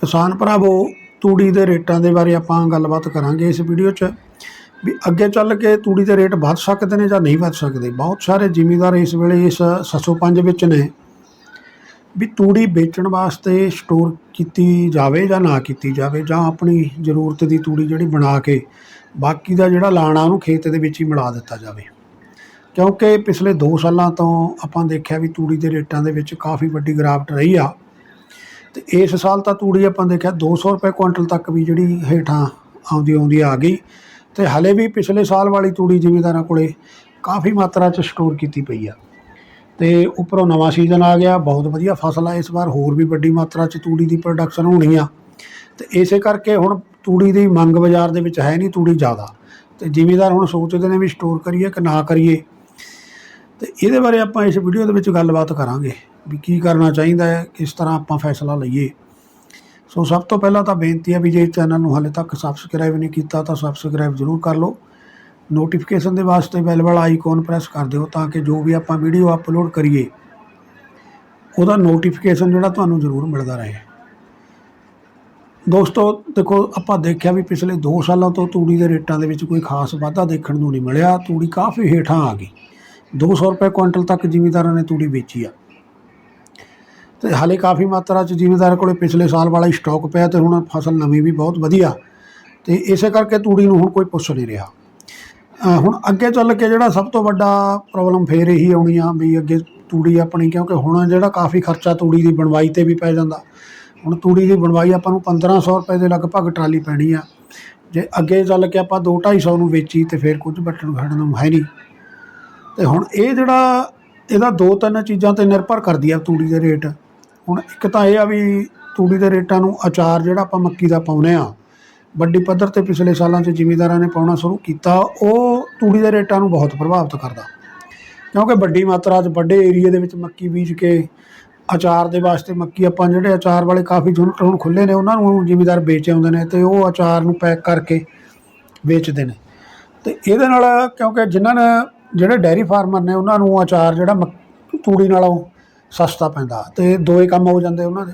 ਕਿਸਾਨ ਭਰਾਵੋ, ਤੂੜੀ ਦੇ ਰੇਟਾਂ ਦੇ ਬਾਰੇ ਆਪਾਂ ਗੱਲਬਾਤ ਕਰਾਂਗੇ ਇਸ ਵੀਡੀਓ 'ਚ। ਵੀ ਅੱਗੇ ਚੱਲ ਕੇ ਤੂੜੀ ਦੇ ਰੇਟ ਵੱਧ ਸਕਦੇ ਨੇ ਜਾਂ ਨਹੀਂ ਵੱਧ ਸਕਦੇ? ਬਹੁਤ ਸਾਰੇ ਜ਼ਿਮੀਂਦਾਰ ਇਸ ਵੇਲੇ ਇਸ 705 ਵਿੱਚ ਨੇ। ਵੀ ਤੂੜੀ ਵੇਚਣ ਵਾਸਤੇ ਸਟੋਰ ਕੀਤੀ ਜਾਵੇ ਜਾਂ ਨਾ ਕੀਤੀ ਜਾਵੇ, ਜਾਂ ਆਪਣੀ ਜ਼ਰੂਰਤ ਦੀ ਤੂੜੀ ਜਿਹੜੀ ਬਣਾ ਕੇ ਬਾਕੀ ਦਾ ਜਿਹੜਾ ਲਾਣਾ ਉਹਨੂੰ ਖੇਤ ਦੇ ਵਿੱਚ ਹੀ ਮਿਲਾ ਦਿੱਤਾ ਜਾਵੇ। ਕਿਉਂਕਿ ਪਿਛਲੇ 2 ਸਾਲਾਂ ਤੋਂ ਆਪਾਂ ਦੇਖਿਆ ਵੀ ਤੂੜੀ ਦੇ ਰੇਟਾਂ ਦੇ ਵਿੱਚ ਕਾਫੀ ਵੱਡੀ ਗਿਰਾਵਟ ਰਹੀ ਆ। ਤੇ ਇਸ ਸਾਲ ਤਾਂ ਤੂੜੀ ਆਪਾਂ ਦੇਖਿਆ 200 ਰੁਪਏ ਕੁਇੰਟਲ ਤੱਕ ਵੀ ਜਿਹੜੀ ਹੇਠਾਂ ਆਉਂਦੀ ਆਉਂਦੀ ਆ ਗਈ। ਤੇ ਹਲੇ ਵੀ ਪਿਛਲੇ ਸਾਲ ਵਾਲੀ ਤੂੜੀ ਜ਼ਿਮੀਂਦਾਰਾਂ ਕੋਲੇ ਕਾਫੀ ਮਾਤਰਾ 'ਚ ਸਟੋਰ ਕੀਤੀ ਪਈ ਆ। ਤੇ ਉੱਪਰੋਂ ਨਵਾਂ ਸੀਜ਼ਨ ਆ ਗਿਆ, ਬਹੁਤ ਵਧੀਆ ਫਸਲ ਆ ਇਸ ਵਾਰ, ਹੋਰ ਵੀ ਵੱਡੀ ਮਾਤਰਾ 'ਚ ਤੂੜੀ ਦੀ ਪ੍ਰੋਡਕਸ਼ਨ ਹੋਣੀ ਆ। ਤੇ ਇਸੇ ਕਰਕੇ ਹੁਣ ਤੂੜੀ ਦੀ ਮੰਗ ਬਾਜ਼ਾਰ ਦੇ ਵਿੱਚ ਹੈ ਨਹੀਂ ਤੂੜੀ ਜ਼ਿਆਦਾ। ਤੇ ਜ਼ਿਮੀਂਦਾਰ ਹੁਣ ਸੋਚਦੇ ਨੇ ਵੀ ਸਟੋਰ ਕਰੀਏ ਕਿ ਨਾ ਕਰੀਏ। ਤੇ ਇਹਦੇ ਬਾਰੇ ਆਪਾਂ ਇਸ ਵੀਡੀਓ ਦੇ ਵਿੱਚ ਗੱਲਬਾਤ ਕਰਾਂਗੇ। ਵੀ ਕੀ ਕਰਨਾ ਚਾਹੀਦਾ ਹੈ, ਕਿਸ ਤਰ੍ਹਾਂ ਆਪਾਂ ਫੈਸਲਾ ਲਈਏ। ਸੋ ਸਭ ਤੋਂ ਪਹਿਲਾਂ ਤਾਂ ਬੇਨਤੀ ਹੈ ਵੀ ਜੇ ਚੈਨਲ ਨੂੰ ਹਾਲੇ ਤੱਕ ਸਬਸਕ੍ਰਾਈਬ ਨਹੀਂ ਕੀਤਾ ਤਾਂ ਸਬਸਕ੍ਰਾਈਬ ਜ਼ਰੂਰ ਕਰ ਲਓ। ਨੋਟੀਫਿਕੇਸ਼ਨ ਦੇ ਵਾਸਤੇ ਬੈਲ ਵਾਲਾ ਆਈਕਨ ਪ੍ਰੈਸ ਕਰ ਦਿਓ ਤਾਂ ਕਿ ਜੋ ਵੀ ਆਪਾਂ ਵੀਡੀਓ ਅਪਲੋਡ ਕਰੀਏ, ਉਹਦਾ ਨੋਟੀਫਿਕੇਸ਼ਨ ਜਿਹੜਾ ਤੁਹਾਨੂੰ ਜ਼ਰੂਰ ਮਿਲਦਾ ਰਹੇ। ਦੋਸਤੋ, ਦੇਖੋ, ਆਪਾਂ ਦੇਖਿਆ ਵੀ ਪਿਛਲੇ 2 ਸਾਲਾਂ ਤੋਂ ਤੂੜੀ ਦੇ ਰੇਟਾਂ ਦੇ ਵਿੱਚ ਕੋਈ ਖਾਸ ਵਾਧਾ ਦੇਖਣ ਨੂੰ ਨਹੀਂ ਮਿਲਿਆ। ਤੂੜੀ ਕਾਫੀ ਹੇਠਾਂ ਆ ਗਈ। 200 ਰੁਪਏ ਕੁਇੰਟਲ ਤੱਕ ਜ਼ਿਮੀਂਦਾਰਾਂ ਨੇ ਤੂੜੀ ਵੇਚੀ ਆ। ਤੇ ਹਾਲੇ ਕਾਫੀ ਮਾਤਰਾ 'ਚ ਜ਼ਿਮੀਂਦਾਰ ਕੋਲੇ ਪਿਛਲੇ ਸਾਲ ਵਾਲਾ ਹੀ ਸਟਾਕ ਪਿਆ ਤੇ ਹੁਣ ਫਸਲ ਨਵੀਂ ਵੀ ਬਹੁਤ ਵਧੀਆ। ਤੇ ਇਸੇ ਕਰਕੇ ਤੂੜੀ ਨੂੰ ਹੁਣ ਕੋਈ ਪੁੱਛ ਨਹੀਂ ਰਿਹਾ। ਹੁਣ ਅੱਗੇ ਚੱਲ ਕੇ ਜਿਹੜਾ ਸਭ ਤੋਂ ਵੱਡਾ ਪ੍ਰੋਬਲਮ ਫੇਰ ਇਹੀ ਆਉਣੀ ਆ ਵੀ ਅੱਗੇ ਤੂੜੀ ਆਪਣੀ, ਕਿਉਂਕਿ ਹੁਣ ਜਿਹੜਾ ਕਾਫੀ ਖਰਚਾ ਤੂੜੀ ਦੀ ਬਣਵਾਈ ਤੇ ਵੀ ਪੈ ਜਾਂਦਾ। ਹੁਣ ਤੂੜੀ ਦੀ ਬਣਵਾਈ ਆਪਾਂ ਨੂੰ 1500 ਰੁਪਏ ਦੇ ਲਗਭਗ ਟਰਾਲੀ ਪੈਣੀ ਆ। ਜੇ ਅੱਗੇ ਚੱਲ ਕੇ ਆਪਾਂ 2 250 ਨੂੰ ਵੇਚੀ ਤੇ ਫਿਰ ਕੁਝ ਬਟਨ ਖੜਨ ਨੂੰ ਹੈ ਨਹੀਂ। ਤੇ ਹੁਣ ਇਹ ਜਿਹੜਾ, ਇਹਦਾ ਦੋ ਤਿੰਨ ਚੀਜ਼ਾਂ ਤੇ ਨਿਰਭਰ ਕਰਦੀ ਆ ਤੂੜੀ ਦੇ ਰੇਟ। ਹੁਣ ਇੱਕ ਤਾਂ ਇਹ ਆ ਵੀ ਤੂੜੀ ਦੇ ਰੇਟਾਂ ਨੂੰ ਅਚਾਰ ਜਿਹੜਾ ਆਪਾਂ ਮੱਕੀ ਦਾ ਪਾਉਨੇ ਆ ਵੱਡੀ ਪੱਧਰ ਤੇ ਪਿਛਲੇ ਸਾਲਾਂ 'ਚ ਜ਼ਿਮੀਂਦਾਰਾਂ ਨੇ ਪਾਉਣਾ ਸ਼ੁਰੂ ਕੀਤਾ, ਉਹ ਤੂੜੀ ਦੇ ਰੇਟਾਂ ਨੂੰ ਬਹੁਤ ਪ੍ਰਭਾਵਿਤ ਕਰਦਾ। ਕਿਉਂਕਿ ਵੱਡੀ ਮਾਤਰਾ 'ਚ ਵੱਡੇ ਏਰੀਏ ਦੇ ਵਿੱਚ ਮੱਕੀ ਬੀਜ ਕੇ ਅਚਾਰ ਦੇ ਵਾਸਤੇ ਮੱਕੀ ਆਪਾਂ ਜਿਹੜੇ ਅਚਾਰ ਵਾਲੇ ਕਾਫੀ ਯੂਨਿਟ ਹੁਣ ਖੁੱਲੇ ਨੇ, ਉਹਨਾਂ ਨੂੰ ਜ਼ਿਮੀਂਦਾਰ ਵੇਚ ਆਉਂਦੇ ਨੇ ਤੇ ਉਹ ਅਚਾਰ ਨੂੰ ਪੈਕ ਕਰਕੇ ਵੇਚਦੇ ਨੇ। ਤੇ ਇਹਦੇ ਨਾਲ ਕਿਉਂਕਿ ਜਿਨ੍ਹਾਂ ਨੇ, ਜਿਹੜੇ ਡੈਰੀ ਫਾਰਮਰ ਨੇ, ਉਹਨਾਂ ਨੂੰ ਅਚਾਰ ਜਿਹੜਾ ਮੱਕ- ਤੂੜੀ ਨਾਲੋਂ ਸਸਤਾ ਪੈਂਦਾ। ਤੇ ਦੋਏ ਕੰਮ ਹੋ ਜਾਂਦੇ ਉਹਨਾਂ ਦੇ।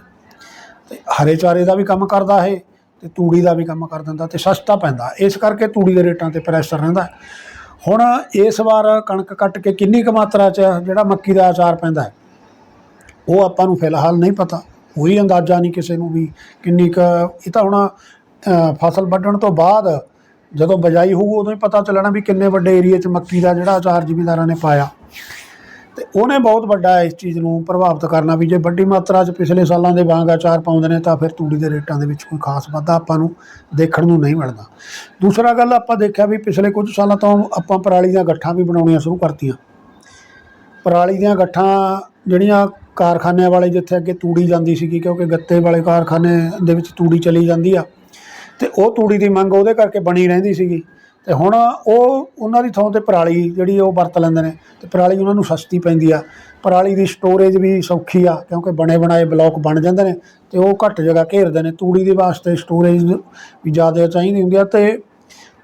ਤੇ ਹਰੇ ਚਾਰੇ ਦਾ ਵੀ ਕੰਮ ਕਰਦਾ ਇਹ, ਤੇ ਤੂੜੀ ਦਾ ਵੀ ਕੰਮ ਕਰ ਦਿੰਦਾ ਤੇ ਸਸਤਾ ਪੈਂਦਾ। ਇਸ ਕਰਕੇ ਤੂੜੀ ਦੇ ਰੇਟਾਂ ਤੇ ਪ੍ਰੈਸ਼ਰ ਰਹਿੰਦਾ। ਹੁਣ ਇਸ ਵਾਰ ਕਣਕ ਕੱਟ ਕੇ ਕਿੰਨੀ ਕੁ ਮਾਤਰਾ 'ਚ ਜਿਹੜਾ ਮੱਕੀ ਦਾ ਆਚਾਰ ਪੈਂਦਾ ਉਹ ਆਪਾਂ ਨੂੰ ਫਿਲਹਾਲ ਨਹੀਂ ਪਤਾ। ਕੋਈ ਅੰਦਾਜ਼ਾ ਨਹੀਂ ਕਿਸੇ ਨੂੰ ਵੀ ਕਿੰਨੀ ਕੁ, ਇਹ ਤਾਂ ਹੁਣ ਫਸਲ ਵੱਢਣ ਤੋਂ ਬਾਅਦ ਜਦੋਂ ਬਜਾਈ ਹੋਊ, ਉਦੋਂ ਹੀ ਪਤਾ ਚੱਲਣਾ ਵੀ ਕਿੰਨੇ ਵੱਡੇ ਏਰੀਏ 'ਚ ਮੱਕੀ ਦਾ ਜਿਹੜਾ ਆਚਾਰ ਜ਼ਿਮੀਂਦਾਰਾਂ ਨੇ ਪਾਇਆ। ਤੇ ਉਹਨੇ ਬਹੁਤ ਵੱਡਾ ਇਸ ਚੀਜ਼ ਨੂੰ ਪ੍ਰਭਾਵਿਤ ਕਰਨਾ ਵੀ ਜੇ ਵੱਡੀ ਮਾਤਰਾ 'ਚ ਪਿਛਲੇ ਸਾਲਾਂ ਦੇ ਵਾਂਗ ਆਚਾਰ ਪਾਉਂਦੇ ਨੇ ਤਾਂ ਫਿਰ ਤੂੜੀ ਦੇ ਰੇਟਾਂ ਦੇ ਵਿੱਚ ਕੋਈ ਖਾਸ ਵਾਧਾ ਆਪਾਂ ਨੂੰ ਦੇਖਣ ਨੂੰ ਨਹੀਂ ਮਿਲਦਾ। ਦੂਸਰਾ ਗੱਲ ਆਪਾਂ ਦੇਖਿਆ ਵੀ ਪਿਛਲੇ ਕੁਝ ਸਾਲਾਂ ਤੋਂ ਆਪਾਂ ਪਰਾਲੀ ਦੀਆਂ ਗੱਠਾਂ ਵੀ ਬਣਾਉਣੀਆਂ ਸ਼ੁਰੂ ਕਰਤੀਆਂ। ਪਰਾਲੀ ਦੀਆਂ ਗੱਠਾਂ ਜਿਹੜੀਆਂ ਕਾਰਖਾਨਿਆਂ ਵਾਲੇ ਜਿੱਥੇ ਅੱਗੇ ਤੂੜੀ ਜਾਂਦੀ ਸੀਗੀ ਕਿਉਂਕਿ ਗੱਤੇ ਵਾਲੇ ਕਾਰਖਾਨੇ ਦੇ ਵਿੱਚ ਤੂੜੀ ਚਲੀ ਜਾਂਦੀ ਆ, ਤੇ ਉਹ ਤੂੜੀ ਦੀ ਮੰਗ ਉਹਦੇ ਕਰਕੇ ਬਣੀ ਰਹਿੰਦੀ ਸੀਗੀ। ਤੇ ਹੁਣ ਉਹ ਉਹਨਾਂ ਦੀ ਥਾਂ ਤੇ ਪਰਾਲੀ ਜਿਹੜੀ ਉਹ ਵਰਤ ਲੈਂਦੇ ਨੇ, ਤੇ ਪਰਾਲੀ ਉਹਨਾਂ ਨੂੰ ਸਸਤੀ ਪੈਂਦੀ ਆ। ਪਰਾਲੀ ਦੀ ਸਟੋਰੇਜ ਵੀ ਸੌਖੀ ਆ, ਕਿਉਂਕਿ ਬਣੇ ਬਣਾਏ ਬਲੌਕ ਬਣ ਜਾਂਦੇ ਨੇ, ਤੇ ਉਹ ਘੱਟ ਜਗ੍ਹਾ ਘੇਰਦੇ ਨੇ। ਤੂੜੀ ਦੇ ਵਾਸਤੇ ਸਟੋਰੇਜ ਵੀ ਜ਼ਿਆਦਾ ਚਾਹੀਦੀ ਹੁੰਦੀ ਆ, ਤੇ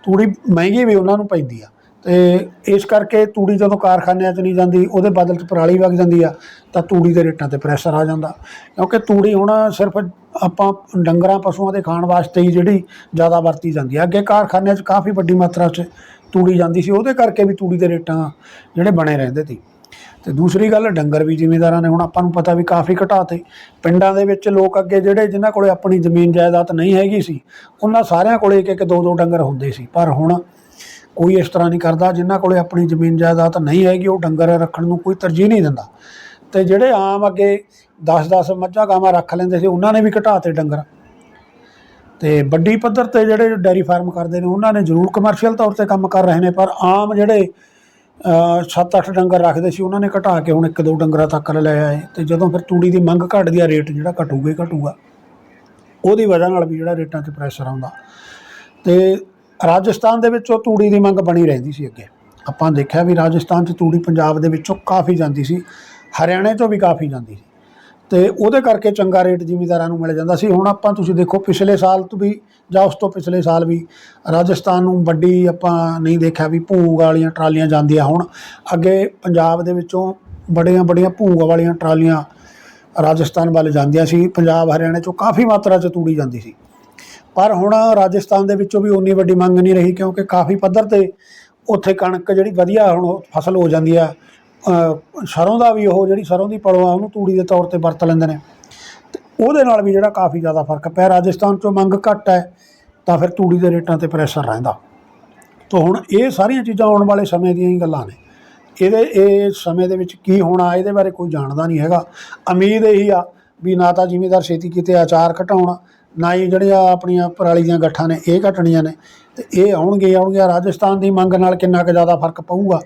ਤੂੜੀ ਮਹਿੰਗੀ ਵੀ ਉਹਨਾਂ ਨੂੰ ਪੈਂਦੀ ਆ। ਤੇ ਇਸ ਕਰਕੇ ਤੂੜੀ ਜਦੋਂ ਕਾਰਖਾਨਿਆਂ 'ਚ ਨਹੀਂ ਜਾਂਦੀ, ਉਹਦੇ ਬਦਲ 'ਚ ਪਰਾਲੀ ਵਗ ਜਾਂਦੀ ਆ, ਤਾਂ ਤੂੜੀ ਦੇ ਰੇਟਾਂ ਤੇ ਪ੍ਰੈਸ਼ਰ ਆ ਜਾਂਦਾ। ਕਿਉਂਕਿ ਤੂੜੀ ਹੁਣ ਸਿਰਫ ਆਪਾਂ ਡੰਗਰਾਂ, ਪਸ਼ੂਆਂ ਦੇ ਖਾਣ ਵਾਸਤੇ ਹੀ ਜਿਹੜੀ ਜ਼ਿਆਦਾ ਵਰਤੀ ਜਾਂਦੀ ਆ। ਅੱਗੇ ਕਾਰਖਾਨਿਆਂ 'ਚ ਕਾਫੀ ਵੱਡੀ ਮਾਤਰਾ 'ਚ ਤੂੜੀ ਜਾਂਦੀ ਸੀ, ਉਹਦੇ ਕਰਕੇ ਵੀ ਤੂੜੀ ਦੇ ਰੇਟਾਂ ਜਿਹੜੇ ਬਣੇ ਰਹਿੰਦੇ ਸੀ। ਤੇ ਦੂਸਰੀ ਗੱਲ, ਡੰਗਰ ਵੀ ਜ਼ਿਮੀਂਦਾਰਾਂ ਨੇ ਹੁਣ ਆਪਾਂ ਨੂੰ ਪਤਾ ਵੀ ਕਾਫੀ ਘਟਾਤੇ। ਪਿੰਡਾਂ ਦੇ ਵਿੱਚ ਲੋਕ ਅੱਗੇ ਜਿਹੜੇ ਜਿਨ੍ਹਾਂ ਕੋਲੇ ਆਪਣੀ ਜ਼ਮੀਨ ਜਾਇਦਾਦ ਨਹੀਂ ਹੈਗੀ ਸੀ, ਉਹਨਾਂ ਸਾਰਿਆਂ ਕੋਲੇ ਇੱਕ ਇੱਕ ਦੋ ਦੋ ਡੰਗਰ ਹੁੰਦੇ ਸੀ। ਪਰ ਹੁਣ ਕੋਈ ਇਸ ਤਰ੍ਹਾਂ ਨਹੀਂ ਕਰਦਾ, ਜਿਨ੍ਹਾਂ ਕੋਲੇ ਆਪਣੀ ਜ਼ਮੀਨ ਜਾਇਦਾਦ ਨਹੀਂ ਹੈਗੀ, ਉਹ ਡੰਗਰ ਰੱਖਣ ਨੂੰ ਕੋਈ ਤਰਜੀਹ ਨਹੀਂ ਦਿੰਦਾ। ਤੇ ਜਿਹੜੇ ਆਮ ਅੱਗੇ 10-10 ਮੱਝਾਂ ਗਾਵਾਂ ਰੱਖ ਲੈਂਦੇ ਸੀ, ਉਹਨਾਂ ਨੇ ਵੀ ਘਟਾਤੇ ਡੰਗਰ। ਤੇ ਵੱਡੀ ਪੱਧਰ ਤੇ ਜਿਹੜੇ ਡੈਰੀ ਫਾਰਮ ਕਰਦੇ ਨੇ, ਉਹਨਾਂ ਨੇ ਜ਼ਰੂਰ ਕਮਰਸ਼ੀਅਲ ਤੌਰ ਤੇ ਕੰਮ ਕਰ ਰਹੇ ਨੇ, ਪਰ ਆਮ ਜਿਹੜੇ 7-8 ਡੰਗਰ ਰੱਖਦੇ ਸੀ, ਉਹਨਾਂ ਨੇ ਘਟਾ ਕੇ ਹੁਣ ਇੱਕ ਦੋ ਡੰਗਰਾਂ ਤੱਕ ਲੈ ਆਏ। ਤੇ ਜਦੋਂ ਫਿਰ ਤੂੜੀ ਦੀ ਮੰਗ ਘਟਦੀ ਆ, ਰੇਟ ਜਿਹੜਾ ਘਟੂਗਾ ਹੀ ਘਟੂਗਾ। ਉਹਦੀ ਵਜ੍ਹਾ ਨਾਲ ਵੀ ਜਿਹੜਾ ਰੇਟਾਂ ਤੇ ਪ੍ਰੈਸ਼ਰ ਆਉਂਦਾ। ਤੇ ਰਾਜਸਥਾਨ ਦੇ ਵਿੱਚੋਂ ਤੂੜੀ ਦੀ ਮੰਗ ਬਣੀ ਰਹਿੰਦੀ ਸੀ ਅੱਗੇ। ਆਪਾਂ ਦੇਖਿਆ ਵੀ ਰਾਜਸਥਾਨ 'ਚ ਤੂੜੀ ਪੰਜਾਬ ਦੇ ਵਿੱਚੋਂ ਕਾਫੀ ਜਾਂਦੀ ਸੀ, ਹਰਿਆਣੇ ਤੋਂ ਵੀ ਕਾਫੀ ਜਾਂਦੀ ਸੀ। ਤੇ ਉਹਦੇ ਕਰਕੇ ਚੰਗਾ ਰੇਟ ਜ਼ਿਮੀਦਾਰਾਂ ਨੂੰ ਮਿਲ ਜਾਂਦਾ ਸੀ। ਹੁਣ ਆਪਾਂ ਤੁਸੀਂ ਦੇਖੋ ਪਿਛਲੇ ਸਾਲ ਤੋਂ ਵੀ ਜਾਂ ਉਸ ਤੋਂ ਪਿਛਲੇ ਸਾਲ ਵੀ ਰਾਜਸਥਾਨ ਨੂੰ ਵੱਡੀ ਆਪਾਂ ਨਹੀਂ ਦੇਖਿਆ ਵੀ ਭੂੰਗ ਵਾਲੀਆਂ ਟਰਾਲੀਆਂ ਜਾਂਦੀਆਂ ਹੁਣ। ਅੱਗੇ ਪੰਜਾਬ ਦੇ ਵਿੱਚੋਂ ਬੜੀਆਂ ਬੜੀਆਂ ਭੂੰਗ ਵਾਲੀਆਂ ਟਰਾਲੀਆਂ ਰਾਜਸਥਾਨ ਵੱਲ ਜਾਂਦੀਆਂ ਸੀ। ਪੰਜਾਬ ਹਰਿਆਣੇ ਚੋਂ ਕਾਫੀ ਮਾਤਰਾ 'ਚ ਤੂੜੀ ਜਾਂਦੀ ਸੀ। ਪਰ ਹੁਣ ਰਾਜਸਥਾਨ ਦੇ ਵਿੱਚੋਂ ਵੀ ਉਨੀ ਵੱਡੀ ਮੰਗ ਨਹੀਂ ਰਹੀ ਕਿਉਂਕਿ ਕਾਫੀ ਪੱਧਰ ਤੇ ਉੱਥੇ ਕਣਕ ਜਿਹੜੀ ਵਧੀਆ ਹੁਣ ਉਹ ਫਸਲ ਹੋ ਜਾਂਦੀ ਆ। ਅ, ਸਰੋਂ ਦਾ ਵੀ ਉਹ ਜਿਹੜੀ ਸਰੋਂ ਦੀ ਪੜੋ ਆ ਉਹਨੂੰ ਤੂੜੀ ਦੇ ਤੌਰ ਤੇ ਵਰਤ ਲੈਂਦੇ ਨੇ। ਤੇ ਉਹਦੇ ਨਾਲ ਵੀ ਜਿਹੜਾ ਕਾਫੀ ਜ਼ਿਆਦਾ ਫ਼ਰਕ ਪਿਆ। ਰਾਜਸਥਾਨ ਚੋਂ ਮੰਗ ਘੱਟ ਹੈ ਤਾਂ ਫਿਰ ਤੂੜੀ ਦੇ ਰੇਟਾਂ ਤੇ ਪ੍ਰੈਸ਼ਰ ਰਹਿੰਦਾ। ਤਾਂ ਹੁਣ ਇਹ ਸਾਰੀਆਂ ਚੀਜ਼ਾਂ ਆਉਣ ਵਾਲੇ ਸਮੇਂ ਦੀਆਂ ਹੀ ਗੱਲਾਂ ਨੇ। ਇਹਦੇ ਇਹ ਸਮੇਂ ਦੇ ਵਿੱਚ ਕੀ ਹੋਣਾ ਇਹਦੇ ਬਾਰੇ ਕੋਈ ਜਾਣਦਾ ਨਹੀਂ ਹੈਗਾ। ਉਮੀਦ ਇਹੀ ਆ ਵੀ ਨਾ ਤਾਂ ਜ਼ਿਮੀਦਾਰ ਛੇਤੀ ਕਿਤੇ ਆਚਾਰ ਘਟਾਉਣ ਨਾ ਹੀ ਜਿਹੜੀਆਂ ਆਪਣੀਆਂ ਪਰਾਲੀ ਦੀਆਂ ਗੱਠਾਂ ਨੇ, ਇਹ ਘਟਣੀਆਂ ਨੇ ਤੇ ਇਹ ਆਉਣਗੇ ਆਉਣਗੇ। ਰਾਜਸਥਾਨ ਦੀ ਮੰਗ ਨਾਲ ਕਿੰਨਾ ਕੁ ਜ਼ਿਆਦਾ ਫ਼ਰਕ ਪਊਗਾ?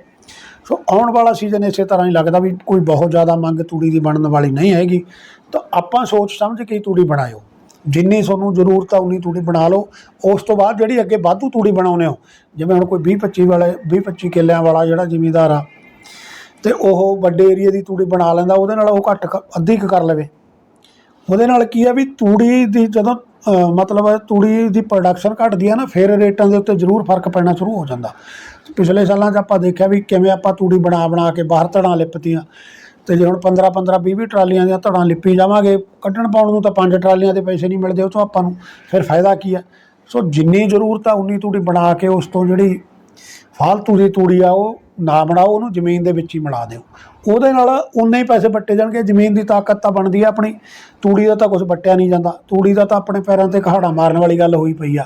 ਸੋ ਆਉਣ ਵਾਲਾ ਸੀਜ਼ਨ ਇਸੇ ਤਰ੍ਹਾਂ ਹੀ ਲੱਗਦਾ ਵੀ ਕੋਈ ਬਹੁਤ ਜ਼ਿਆਦਾ ਮੰਗ ਤੂੜੀ ਦੀ ਬਣਨ ਵਾਲੀ ਨਹੀਂ ਹੈਗੀ। ਤਾਂ ਆਪਾਂ ਸੋਚ ਸਮਝ ਕੇ ਤੂੜੀ ਬਣਾਇਓ। ਜਿੰਨੀ ਤੁਹਾਨੂੰ ਜ਼ਰੂਰਤ ਆ, ਉਨੀ ਤੂੜੀ ਬਣਾ ਲਓ। ਉਸ ਤੋਂ ਬਾਅਦ ਜਿਹੜੀ ਅੱਗੇ ਵਾਧੂ ਤੂੜੀ ਬਣਾਉਨੇ ਹੋ, ਜਿਵੇਂ ਹੁਣ ਕੋਈ 20 25 ਵਾਲੇ 20 25 ਕਿੱਲਿਆਂ ਵਾਲਾ ਜਿਹੜਾ ਜ਼ਿਮੀਂਦਾਰ ਆ, ਤੇ ਉਹ ਵੱਡੇ ਏਰੀਆ ਦੀ ਤੂੜੀ ਬਣਾ ਲੈਂਦਾ, ਉਹਦੇ ਨਾਲ ਉਹ ਘੱਟ ਅੱਧੀ ਕੁ ਕਰ ਲਵੇ। ਉਹਦੇ ਨਾਲ ਕੀ ਆ ਵੀ ਤੂੜੀ ਦੀ ਜਦੋਂ ਮਤਲਬ ਤੂੜੀ ਦੀ ਪ੍ਰੋਡਕਸ਼ਨ ਘਟਦੀ ਆ ਨਾ, ਫਿਰ ਰੇਟਾਂ ਦੇ ਉੱਤੇ ਜ਼ਰੂਰ ਫ਼ਰਕ ਪੈਣਾ ਸ਼ੁਰੂ ਹੋ ਜਾਂਦਾ। ਪਿਛਲੇ ਸਾਲਾਂ 'ਚ ਆਪਾਂ ਦੇਖਿਆ ਵੀ ਕਿਵੇਂ ਆਪਾਂ ਤੂੜੀ ਬਣਾ ਬਣਾ ਕੇ ਬਾਹਰ ਧੜਾਂ ਲਿਪਤੀਆਂ। ਤੇ ਜੇ ਹੁਣ 15 15 20 20 ਟਰਾਲੀਆਂ ਦੀਆਂ ਧੜਾਂ ਲਿਪੀ ਜਾਵਾਂਗੇ, ਕੱਢਣ ਪਾਉਣ ਨੂੰ ਤਾਂ ਪੰਜ ਟਰਾਲੀਆਂ ਦੇ ਪੈਸੇ ਨਹੀਂ ਮਿਲਦੇ ਉਹ ਤੋਂ ਆਪਾਂ ਨੂੰ। ਫਿਰ ਫਾਇਦਾ ਕੀ ਆ? ਸੋ ਜਿੰਨੀ ਜ਼ਰੂਰਤ ਆ, ਉਨੀ ਤੂੜੀ ਬਣਾ ਕੇ ਉਸ ਤੋਂ ਜਿਹੜੀ ਫਾਲਤੂ ਦੀ ਤੂੜੀ ਆ, ਉਹ ਨਾ ਬਣਾਓ, ਉਹਨੂੰ ਜ਼ਮੀਨ ਦੇ ਵਿੱਚ ਹੀ ਮਿਲਾ ਦਿਓ। ਉਹਦੇ ਨਾਲ ਉਨੇ ਹੀ ਪੈਸੇ ਵੱਟੇ ਜਾਣਗੇ, ਜ਼ਮੀਨ ਦੀ ਤਾਕਤ ਤਾਂ ਬਣਦੀ ਆ ਆਪਣੀ, ਤੂੜੀ ਦਾ ਤਾਂ ਕੁਝ ਵੱਟਿਆ ਨਹੀਂ ਜਾਂਦਾ, ਤੂੜੀ ਦਾ ਤਾਂ ਆਪਣੇ ਪੈਰਾਂ ਤੇ ਕਹਾੜਾ ਮਾਰਨ ਵਾਲੀ ਗੱਲ ਹੋਈ ਪਈ ਆ।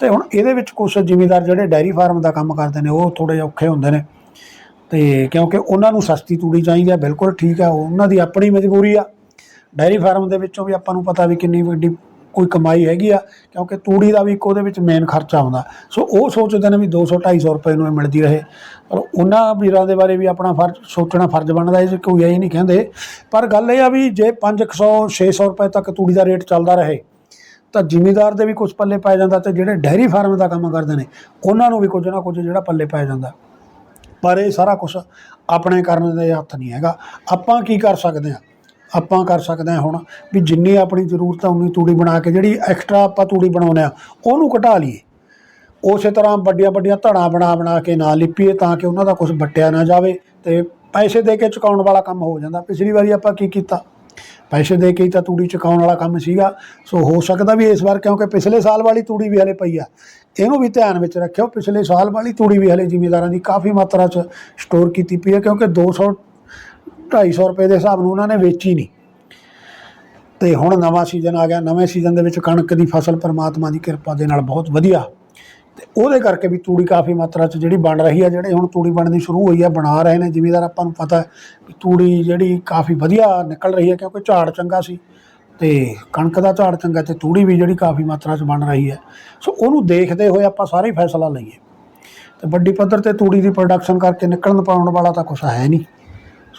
ਤੇ ਹੁਣ ਇਹਦੇ ਵਿੱਚ ਕੁਝ ਜ਼ਿਮੀਦਾਰ ਜਿਹੜੇ ਡੈਰੀ ਫਾਰਮ ਦਾ ਕੰਮ ਕਰਦੇ ਨੇ, ਉਹ ਥੋੜੇ ਜਿਹਾ ਔਖੇ ਹੁੰਦੇ ਨੇ। ਤੇ ਕਿਉਂਕਿ ਉਹਨਾਂ ਨੂੰ ਸਸਤੀ ਤੂੜੀ ਚਾਹੀਦੀ ਆ, ਬਿਲਕੁਲ ਠੀਕ ਆ, ਉਹਨਾਂ ਦੀ ਆਪਣੀ ਮਜਬੂਰੀ ਆ। ਡੈਰੀ ਫਾਰਮ ਦੇ ਵਿੱਚੋਂ ਵੀ ਆਪਾਂ ਨੂੰ ਪਤਾ ਵੀ ਕਿੰਨੀ ਵੱਡੀ ਕੋਈ ਕਮਾਈ ਹੈਗੀ ਆ, ਕਿਉਂਕਿ ਤੂੜੀ ਦਾ ਵੀ ਇੱਕ ਉਹਦੇ ਵਿੱਚ ਮੇਨ ਖਰਚਾ ਆਉਂਦਾ। ਸੋ ਉਹ ਸੋਚਦੇ ਨੇ ਵੀ 200 250 ਰੁਪਏ ਨੂੰ ਇਹ ਮਿਲਦੀ ਰਹੇ। ਪਰ ਉਹਨਾਂ ਵੀਰਾਂ ਦੇ ਬਾਰੇ ਵੀ ਆਪਣਾ ਫਰਜ਼, ਸੋਚਣਾ ਫਰਜ਼ ਬਣਦਾ ਇਹ 'ਚ ਕੋਈ ਇਹ ਨਹੀਂ ਕਹਿੰਦੇ। ਪਰ ਗੱਲ ਇਹ ਆ ਵੀ ਜੇ 500 600 ਰੁਪਏ ਤੱਕ ਤੂੜੀ ਦਾ ਰੇਟ ਚੱਲਦਾ ਰਹੇ, ਤਾਂ ਜ਼ਿਮੀਦਾਰ ਦੇ ਵੀ ਕੁਝ ਪੱਲੇ ਪੈ ਜਾਂਦਾ ਤੇ ਜਿਹੜੇ ਡੈਰੀ ਫਾਰਮ ਦਾ ਕੰਮ ਕਰਦੇ ਨੇ, ਉਹਨਾਂ ਨੂੰ ਵੀ ਕੁਝ ਨਾ ਕੁਝ ਜਿਹੜਾ ਪੱਲੇ ਪੈ ਜਾਂਦਾ। ਪਰ ਇਹ ਸਾਰਾ ਕੁਝ ਆਪਣੇ ਕਰਨ ਦੇ ਹੱਥ ਨਹੀਂ ਹੈਗਾ। ਆਪਾਂ ਕੀ ਕਰ ਸਕਦੇ ਹਾਂ? ਆਪਾਂ ਕਰ ਸਕਦੇ ਹਾਂ ਹੁਣ ਵੀ ਜਿੰਨੀ ਆਪਣੀ ਜ਼ਰੂਰਤ ਆ, ਉਨੀ ਤੂੜੀ ਬਣਾ ਕੇ ਜਿਹੜੀ ਐਕਸਟਰਾ ਆਪਾਂ ਤੂੜੀ ਬਣਾਉਂਦੇ ਆ ਉਹਨੂੰ ਘਟਾ ਲਈਏ। ਉਸੇ ਤਰ੍ਹਾਂ ਵੱਡੀਆਂ ਵੱਡੀਆਂ ਧੜਾਂ ਬਣਾ ਬਣਾ ਕੇ ਨਾ ਲਿਪੀਏ ਤਾਂ ਕਿ ਉਹਨਾਂ ਦਾ ਕੁਝ ਵੱਟਿਆ ਨਾ ਜਾਵੇ ਤੇ ਪੈਸੇ ਦੇ ਕੇ ਚੁਕਾਉਣ ਵਾਲਾ ਕੰਮ ਹੋ ਜਾਂਦਾ। ਪਿਛਲੀ ਵਾਰੀ ਆਪਾਂ ਕੀ ਕੀਤਾ? ਪੈਸੇ ਦੇ ਕੇ ਹੀ ਤਾਂ ਤੂੜੀ ਚੁਕਾਉਣ ਵਾਲਾ ਕੰਮ ਸੀਗਾ। ਸੋ ਹੋ ਸਕਦਾ ਵੀ ਇਸ ਵਾਰ ਕਿਉਂਕਿ ਪਿਛਲੇ ਸਾਲ ਵਾਲੀ ਤੂੜੀ ਵੀ ਹਲੇ ਪਈ ਆ। ਇਹਨੂੰ ਵੀ ਧਿਆਨ ਵਿੱਚ ਰੱਖਿਓ, ਪਿਛਲੇ ਸਾਲ ਵਾਲੀ ਤੂੜੀ ਵੀ ਹਲੇ ਜ਼ਿਮੀਦਾਰਾਂ ਦੀ ਕਾਫੀ ਮਾਤਰਾ 'ਚ ਸਟੋਰ ਕੀਤੀ ਪਈ ਹੈ ਕਿਉਂਕਿ 200 250 ਰੁਪਏ ਦੇ ਹਿਸਾਬ ਨੂੰ ਉਹਨਾਂ ਨੇ ਵੇਚੀ ਨਹੀਂ। ਤੇ ਹੁਣ ਨਵਾਂ ਸੀਜ਼ਨ ਆ ਗਿਆ। ਨਵੇਂ ਸੀਜ਼ਨ ਦੇ ਵਿੱਚ ਕਣਕ ਦੀ ਫਸਲ ਪਰਮਾਤਮਾ ਦੀ ਕਿਰਪਾ ਦੇ ਨਾਲ ਬਹੁਤ ਵਧੀਆ। ਤੇ ਉਹਦੇ ਕਰਕੇ ਵੀ ਤੂੜੀ ਕਾਫੀ ਮਾਤਰਾ 'ਚ ਜਿਹੜੀ ਬਣ ਰਹੀ ਹੈ ਜਿਹੜੇ ਹੁਣ ਤੂੜੀ ਬਣਨੀ ਸ਼ੁਰੂ ਹੋਈ ਹੈ ਬਣਾ ਰਹੇ ਨੇ। ਜ਼ਿਮੀਦਾਰ ਆਪਾਂ ਨੂੰ ਪਤਾ ਵੀ ਤੂੜੀ ਜਿਹੜੀ ਕਾਫੀ ਵਧੀਆ ਨਿਕਲ ਰਹੀ ਹੈ ਕਿਉਂਕਿ ਝਾੜ ਚੰਗਾ ਸੀ। ਤੇ ਕਣਕ ਦਾ ਝਾੜ ਚੰਗਾ ਤੇ ਤੂੜੀ ਵੀ ਜਿਹੜੀ ਕਾਫੀ ਮਾਤਰਾ 'ਚ ਬਣ ਰਹੀ ਹੈ ਸੋ ਉਹਨੂੰ ਦੇਖਦੇ ਹੋਏ ਆਪਾਂ ਸਾਰੇ ਫੈਸਲਾ ਲਈਏ। ਤੇ ਵੱਡੀ ਪੱਧਰ ਤੇ ਤੂੜੀ ਦੀ ਪ੍ਰੋਡਕਸ਼ਨ ਕਰਕੇ ਨਿਕਲਣ ਪਾਉਣ ਵਾਲਾ ਤਾਂ ਕੁਛ ਹੈ ਨਹੀਂ।